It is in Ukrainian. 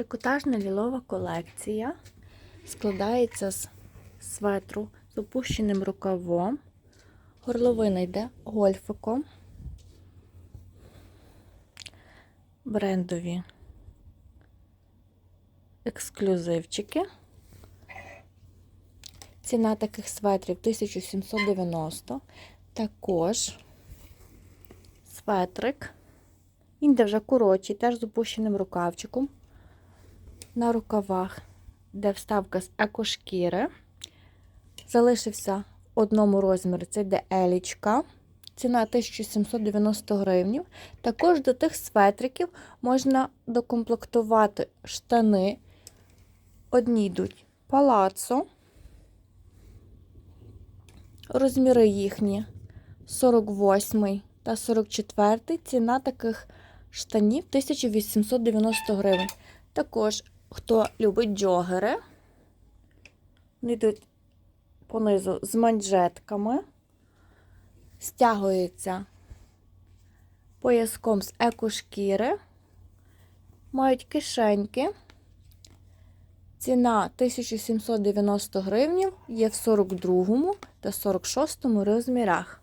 Трикотажна лілова колекція складається з светру з опущеним рукавом. Горловина йде гольфиком. Брендові ексклюзивчики. Ціна таких светрів 1790. Також светрик. Він йде вже коротший, теж з опущеним рукавчиком. На рукавах, де вставка з екошкіри. Залишився в одному розмірі. Це йде елічка. Ціна 1790 гривень. Також до тих светриків можна докомплектувати штани. Одні йдуть палацо. Розміри їхні 48 та 44. Ціна таких штанів 1890 гривень. Також, хто любить джогери, вони йдуть понизу з манжетками, стягуються пояском з екошкіри, мають кишеньки. Ціна 1790 гривень є в 42 та 46 розмірах.